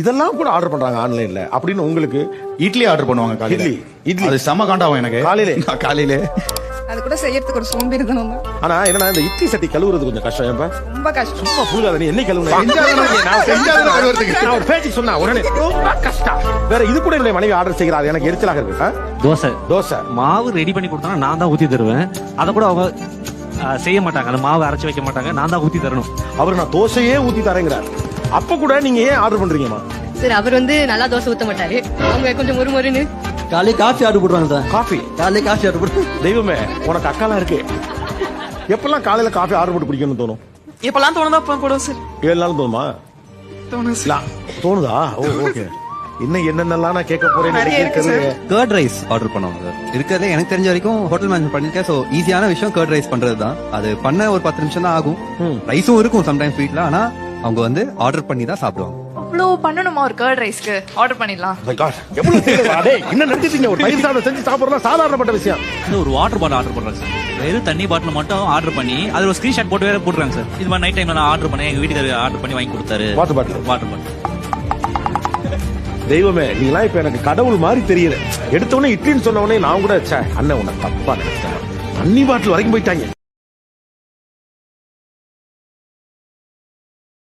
இதெல்லாம் கூட ஆர்டர் பண்றாங்க ஆன்லைன்ல அப்படின்னு உங்களுக்கு இட்லி ஆர்டர் பண்ணுவாங்க காலையில. இட்லி, இட்லி. அது செம காண்டாகும் எனக்கு. காலையிலே? காலையிலே. அது கூட செய்யறதுக்கு ஒரு சோம்பேறித்தனம் தான். ஆனா என்னன்னா இந்த இட்லி சட்டி கழுவுறது கொஞ்சம் கஷ்டம். ரொம்ப கஷ்டம். சும்மா புழுகாத நீ என்ன கழுவுன? நான் செஞ்சாதானே கழுவுறதுக்கு. நான் ஒரு பேச்சு சொன்னா உடனே ரொம்ப கஷ்டம். வேற இது கூட என்னுடைய மனைவி ஆர்டர் செய்கிறாரு எனக்கு எரிச்சலாக இருக்கு? தோசை. தோசை. மாவு ரெடி பண்ணி கொடுத்தா நான் தான் ஊத்தி தருவேன். அதை கூட அவங்க செய்ய மாட்டாங்க. அந்த மாவு அரைச்சு வைக்க மாட்டாங்க. நான் தான் ஊத்தி தரணும். அவர் நான் தோசையே ஊத்தி தரேங்கிறார். அப்ப கூட நீங்க ஏன் ஆர்டர் பண்றீங்கம்மா? சார் அவர் வந்து நல்லா தோசை ஊத்த மாட்டாரு. அவங்க கொஞ்சம் முறுமுறுன்னு. காலையில காஃபி ஆர்டர் போடுறாங்க சார். காஃபி? காலையில காஃபி ஆர்டர் போட்டு தெய்வமே உனக்கு அக்காலாம் இருக்கு. எப்பெல்லாம் காலையில காஃபி ஆர்டர் போட்டு குடிக்கணும்னு தோணும்? இப்பெல்லாம் தோணுதா? அப்ப போடுவோம் சார். ஏழு நாள் தோணுமா? தோணுதா ஓ ஓகே. இன்னும் என்னென்னலாம் நான் கேட்க தெரியல. கர்ட் ரைஸ் ஆர்டர் பண்ணுவாங்க சார். இருக்கிறதுல எனக்கு தெரிஞ்ச வரைக்கும் ஹோட்டல் மேனேஜ் பண்ணிருக்கேன். ஸோ ஈஸியான விஷயம் கர்ட் ரைஸ் பண்றது தான் அது பண்ண ஒரு பத்து நிமிஷம் தான் ஆகும் ரைஸும் இருக்கும் சம்டைம்ஸ் வீட்ல. ஆனா அவங்க வந்து ஆர்டர் பண்ணி தான் சாப்பிடுவாங்க. அவ்வளோ பண்ணணுமா ஒரு கர்ட் ரைஸ்க்கு ஆர்டர் பண்ணிடலாம்? டேய், என்ன நினைச்சிட்டீங்க? ஒரு தயிர் சாதம் செஞ்சு சாப்பிடுறதா சாதாரணப்பட்ட விஷயம். இன்னும் ஒரு வாட்டர் பாட்டில் ஆர்டர் பண்றாங்க சார் வெறும் தண்ணி பாட்டில் மட்டும் ஆர்டர் பண்ணி அது ஒரு ஸ்கிரீன்ஷாட் போட்டு வேற போட்டுறாங்க சார் இது மாதிரி நைட் டைம்ல நான் ஆர்டர் பண்ணேன் எங்க வீட்டுக்கு ஆர்டர் பண்ணி வாங்கி கொடுத்தாரு. வாட்டர் பாட்டில் வாட்டர் பாட்டில் தெய்வமே நீங்களாம் இப்ப எனக்கு கடவுள் மாதிரி தெரியுது எடுத்த உடனே இட்லின்னு சொன்ன உடனே நான் கூட அண்ணன் உன்னை தப்பா நினைச்சேன் அன்னி பாட்டில் வரைக்கும் போயிட்டாங்க.